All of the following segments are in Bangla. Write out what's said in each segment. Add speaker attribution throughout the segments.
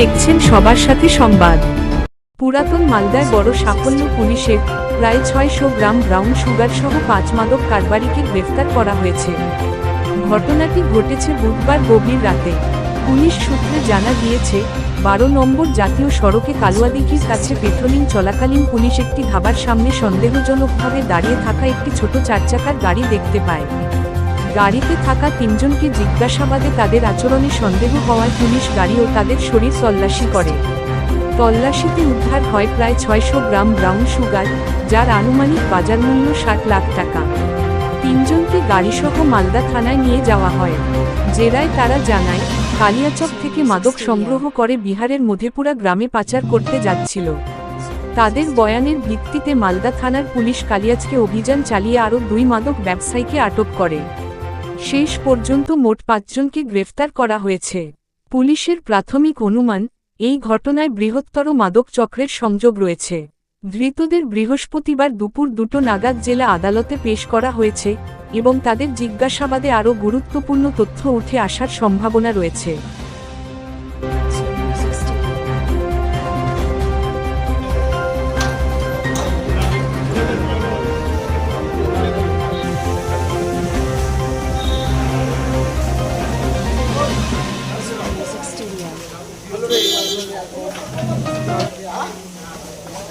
Speaker 1: দেখছেন সবার সাথে সংবাদ। পুরাতন মালদায় বড় সাফল্য পুলিশের প্রায় ছয়শো গ্রাম ব্রাউন সুগার সহ পাঁচ মাদক কারবারিকে গ্রেফতার করা হয়েছে। ঘটনাটি ঘটেছে বুধবার গভীর রাতে। পুলিশ সূত্রে জানা গিয়েছে, বারো নম্বর জাতীয় সড়কে কালুয়াদিঘির কাছে পেট্রোলিং চলাকালীন পুলিশ একটি ধাবার সামনে সন্দেহজনকভাবে দাঁড়িয়ে থাকা একটি ছোট চারচাকার গাড়ি দেখতে পায়। গাড়িতে থাকা তিনজনকে জিজ্ঞাসাবাদে তাদের আচরণে সন্দেহ হওয়ায় পুলিশ গাড়ি ও তাদের শরীর তল্লাশি করে। তল্লাশিতে উদ্ধার হয় প্রায় ছয়শো গ্রাম ব্রাউন সুগার, যার আনুমানিক বাজার মূল্য ষাট লাখ টাকা। তিনজনকে গাড়িসহ মালদা থানায় নিয়ে যাওয়া হয়। জেরায় তারা জানায়, কালিয়াচক থেকে মাদক সংগ্রহ করে বিহারের মধেপুরা গ্রামে পাচার করতে যাচ্ছিল। তাদের বয়ানের ভিত্তিতে মালদা থানার পুলিশ কালিয়াজকে অভিযান চালিয়ে আরও দুই মাদক ব্যবসায়ীকে আটক করে। শেষ পর্যন্ত মোট পাঁচজনকে গ্রেফতার করা হয়েছে। পুলিশের প্রাথমিক অনুমান, এই ঘটনায় বৃহত্তর মাদক চক্রের সংযোগ রয়েছে। ধৃতদের বৃহস্পতিবার দুপুর দুটো নাগাদ জেলা আদালতে পেশ করা হয়েছে এবং তাদের জিজ্ঞাসাবাদে আরও গুরুত্বপূর্ণ তথ্য উঠে আসার সম্ভাবনা রয়েছে।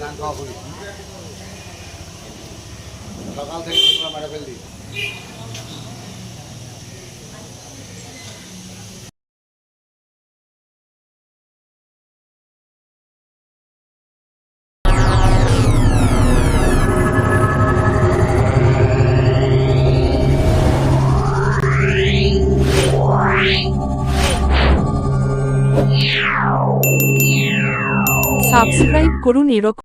Speaker 2: গান খাওয়া করি সকাল থেকে তোমরা মেরে ফেললি
Speaker 1: সাবস্ক্রাইব করুন এরকম